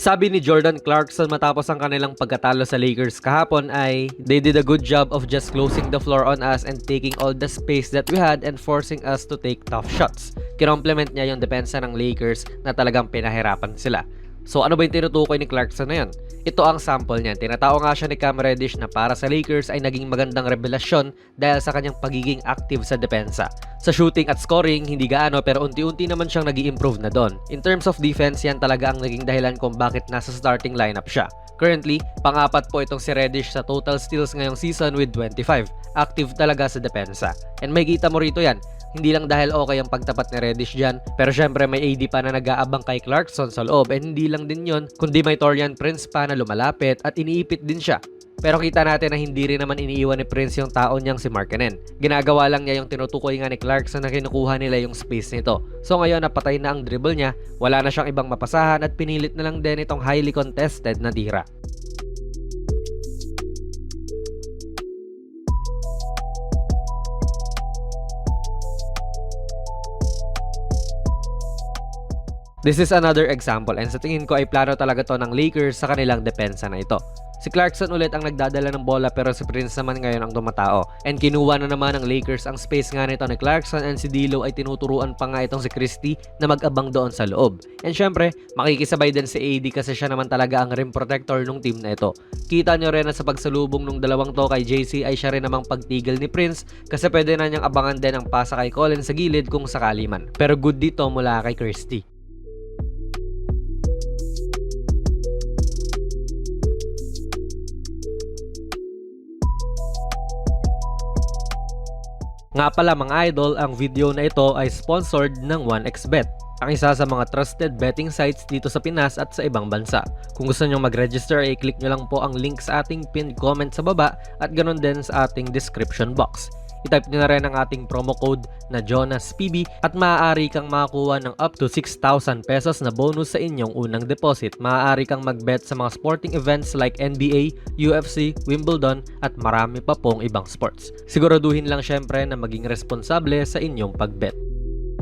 Sabi ni Jordan Clarkson matapos ang kanilang pagkatalo sa Lakers kahapon ay they did a good job of just closing the floor on us and taking all the space that we had and forcing us to take tough shots. Kinomplement niya yung depensa ng Lakers na talagang pinahirapan sila. So ano ba yung tinutukoy ni Clarkson na yun? Ito ang sample niyan. Tinatao nga siya ni Cam Reddish na para sa Lakers ay naging magandang revelasyon dahil sa kanyang pagiging active sa depensa. Sa shooting at scoring, hindi gaano pero unti-unti naman siyang nag improve na doon. In terms of defense, yan talaga ang naging dahilan kung bakit nasa starting lineup siya. Currently, pang-apat po itong si Reddish sa total steals ngayong season with 25. Active talaga sa depensa. And may kita mo rito yan, hindi lang dahil okay ang pagtapat ni Reddish dyan, pero syempre may AD pa na nag-aabang kay Clarkson sa loob and hindi lang din yon, kundi may Torian Prince pa na lumalapit at iniipit din siya. Pero kita natin na hindi rin naman iniiwan ni Prince yung tao niyang si Markkanen. Ginagawa lang niya yung tinutukoy nga ni Clarkson na kinukuha nila yung space nito. So ngayon napatay na ang dribble niya, wala na siyang ibang mapasahan at pinilit na lang din itong highly contested na tira. This is another example and sa tingin ko ay plano talaga to ng Lakers sa kanilang depensa na ito. Si Clarkson ulit ang nagdadala ng bola pero si Prince naman ngayon ang tumatao. And kinuha na naman ng Lakers ang space nga nito ni Clarkson and si D'Lo ay tinuturuan pa nga itong si Christie na mag-abang doon sa loob. And syempre, makikisabay din si AD kasi siya naman talaga ang rim protector ng team na ito. Kita nyo rin na sa pagsalubong ng dalawang to kay JC ay siya rin namang pagtigil ni Prince kasi pwede na niyang abangan din ang pasa kay Collins sa gilid kung sakali man. Pero good dito mula kay Christie. Nga pala mga idol, ang video na ito ay sponsored ng 1xBet, ang isa sa mga trusted betting sites dito sa Pinas at sa ibang bansa. Kung gusto nyo mag-register, ay click nyo lang po ang link sa ating pinned comment sa baba at ganun din sa ating description box. I-type nyo na rin ang ating promo code na JonasPB at maaari kang makakuha ng up to 6,000 pesos na bonus sa inyong unang deposit. Maaari kang mag-bet sa mga sporting events like NBA, UFC, Wimbledon at marami pa pong ibang sports. Siguraduhin lang syempre na maging responsable sa inyong pag-bet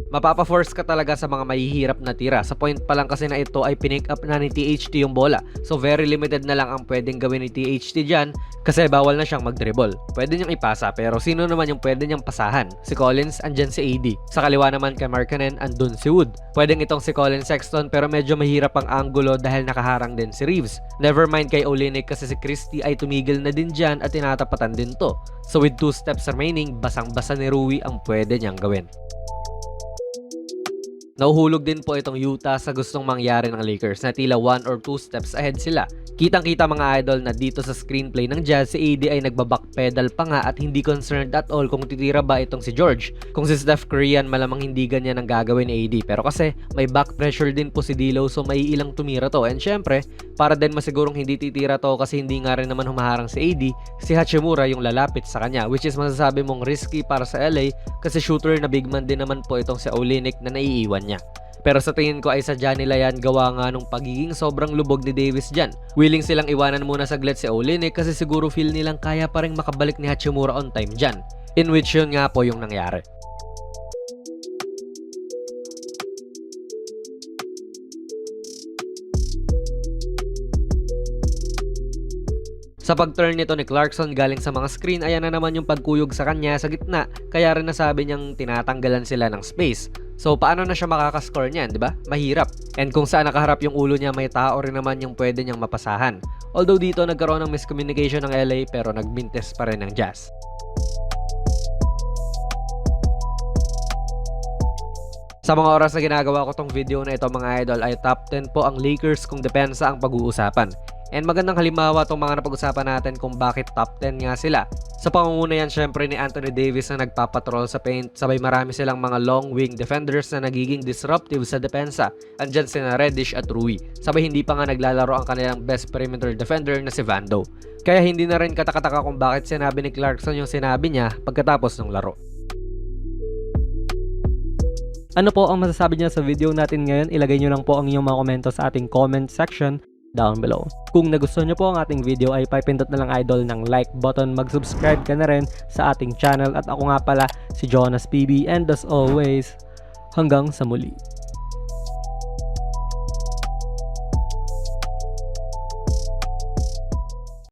mapapa-force ka talaga sa mga mahihirap na tira. Sa point pa lang kasi na ito ay pinick up na ni THT yung bola. So very limited na lang ang pwedeng gawin ni THT dyan kasi bawal na siyang mag-dribble. Pwede niyang ipasa pero sino naman yung pwede niyang pasahan? Si Collins, andyan si AD. Sa kaliwa naman kay Markkanen, andun si Wood. Pwedeng itong si Collins Sexton pero medyo mahirap ang angulo dahil nakaharang din si Reeves. Never mind kay Olenek kasi si Christie ay tumigil na din dyan at tinatapatan din to. So with 2 steps remaining, basang-basa ni Rui ang pwede niyang gawin. Nauhulog din po itong Utah sa gustong mangyari ng Lakers na tila 1 or 2 steps ahead sila. Kitang-kita mga idol na dito sa screenplay ng Jazz si AD ay nagbabackpedal pa nga at hindi concerned at all kung titira ba itong si George. Kung si Steph Curry yan malamang hindi ganyan ang gagawin ni AD pero kasi may back pressure din po si D'Lo so may ilang tumira to and syempre para din masigurong hindi titira to kasi hindi nga rin naman humaharang si AD si Hachimura yung lalapit sa kanya which is masasabi mong risky para sa LA kasi shooter na big man din naman po itong si Olenek na naiiwan niya. Pero sa tingin ko ay sadya nila yan gawa nga nung pagiging sobrang lubog ni Davis dyan. Willing silang iwanan muna saglit si Olenek kasi siguro feel nilang kaya pa rin makabalik ni Hachimura on time dyan. In which yun nga po yung nangyari. Sa pag-turn nito ni Clarkson galing sa mga screen, ayan na naman yung pagkuyog sa kanya sa gitna, kaya rin nasabi niyang tinatanggalan sila ng space. So paano na siya makakascore niyan, di ba? Mahirap. And kung saan nakaharap yung ulo niya, may tao rin naman yung pwede niyang mapasahan. Although dito nagkaroon ng miscommunication ng LA pero nagbintes pa rin ng Jazz. Sa mga oras na ginagawa ko tong video na ito mga idol ay top 10 po ang Lakers kung depensa ang pag-uusapan. And magandang halimbawa itong mga napag-usapan natin kung bakit top 10 nga sila. Sa pangunguna yan syempre ni Anthony Davis na nagpapatrol sa paint, sabay marami silang mga long wing defenders na nagiging disruptive sa depensa. Andyan sina Reddish at Rui. Sabay hindi pa nga naglalaro ang kanilang best perimeter defender na si Vando. Kaya hindi na rin katakataka kung bakit sinabi ni Clarkson yung sinabi niya pagkatapos ng laro. Ano po ang masasabi niyo sa video natin ngayon? Ilagay niyo lang po ang inyong mga komento sa ating comment section down below. Kung nagustuhan nyo po ang ating video ay pipindot na lang idol ng like button, mag-subscribe ka na rin sa ating channel at ako nga pala si Jonas PB and as always, hanggang sa muli.